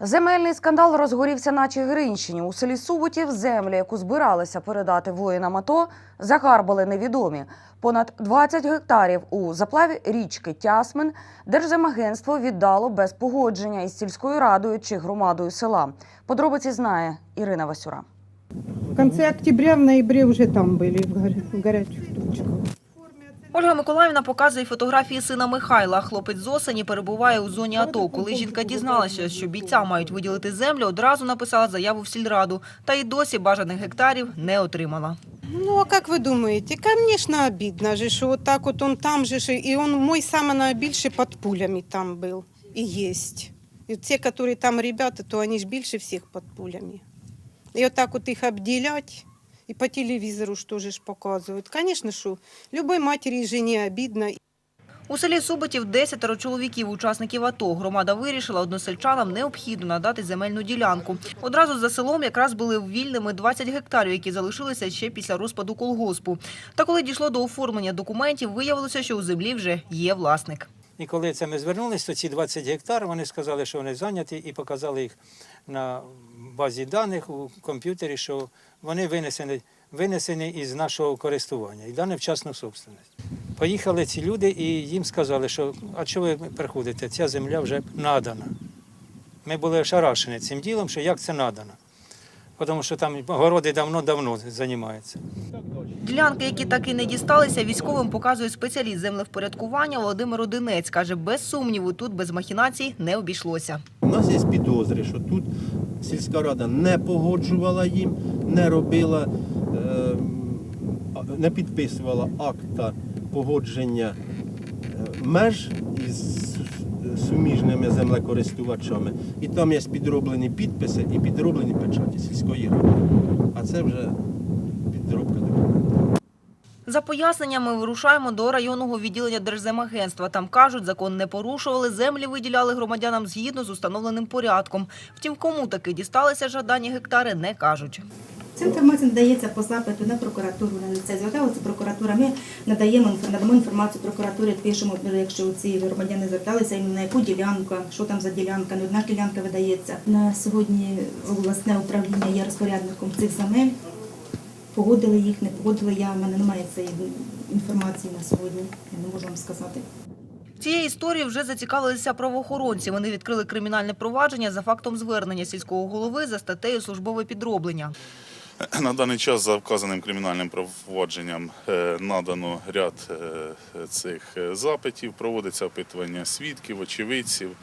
Земельний скандал розгорівся на Чигиринщині. У селі Суботів землю, яку збиралися передати воїнам АТО, загарбали невідомі. Понад 20 гектарів у заплаві річки Тясмин Держземагентство віддало без погодження із сільською радою чи громадою села. Подробиці знає Ірина Васюра. В конце октября, в ноябре уже там были, в в точках. Ольга Миколаївна показує фотографії сина Михайла. Хлопець з осені перебуває у зоні АТО. Коли жінка дізналася, що бійцям мають виділити землю, одразу написала заяву в сільраду. Та й досі бажаних гектарів не отримала. Ну, а как вы думаете? Конечно, обидно же, что вот так вот он там же, ж, и он мой самый наибольший под пулями там был и есть. И вот те, которые там ребята, то они ж більше всех под пулями. И вот так вот их обделять, и по телевизору что же ж показывают. Конечно, что любой матери и жене обидно. У селі Суботів десятеро чоловіків, учасників АТО. Громада вирішила, односельчанам необхідно надати земельну ділянку. Одразу за селом якраз були вільними 20 гектарів, які залишилися ще після розпаду колгоспу. Та коли дійшло до оформлення документів, виявилося, що у землі вже є власник. І коли це ми звернулися, то ці 20 гектар вони сказали, що вони зайняті, і показали їх на базі даних у комп'ютері, що вони винесені, винесені із нашого користування і дані в частну собственність. Поїхали ці люди і їм сказали, що а чого ви приходите? Ця земля вже надана. Ми були ошарашені цим ділом, що як це надано. Тому що там городи давно-давно займаються. Ділянки, які так і не дісталися, військовим показує спеціаліст землевпорядкування Володимир Одинець. Каже, без сумніву, тут без махінацій не обійшлося. У нас є підозри, що тут сільська рада не погоджувала їм, не робила, е, не підписувала акта погодження е, меж із суміжними землекористувачами. І там є підроблені підписи і підроблені печаті сільської ради. А це вже підробка документів. За поясненнями вирушаємо до районного відділення Держземагентства. Там кажуть, закон не порушували, землі виділяли громадянам згідно з установленим порядком. Втім, кому таки дісталися жадані гектари, не кажуть. Ця інформація надається по запиту на прокуратуру, на це зверталася прокуратура. Ми надаємо надамо інформацію прокуратурі, пишемо, якщо ці громадяни зверталися, на яку ділянку, що там за ділянка, не одна ділянка видається. На сьогодні обласне управління є розпорядником цих земель. Погодили їх, не погодили. Я в мене немає цієї інформації на сьогодні. Я не можу вам сказати. Цією історією вже зацікавилися правоохоронці. Вони відкрили кримінальне провадження за фактом звернення сільського голови за статтею службове підроблення. На даний час за вказаним кримінальним провадженням е, надано ряд е, цих е, запитів, проводиться опитування свідків, очевидців,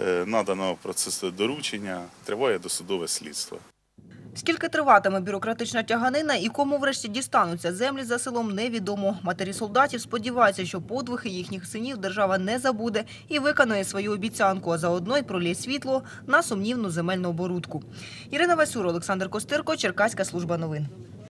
е, надано процес доручення, триває досудове слідство. Скільки триватиме бюрократична тяганина і кому врешті дістануться землі за селом, невідомо. Матері солдатів сподіваються, що подвиги їхніх синів держава не забуде і виконує свою обіцянку, а заодно й пролє світло на сумнівну земельну оборудку. Ірина Васюр, Олександр Костирко, Черкаська служба новин.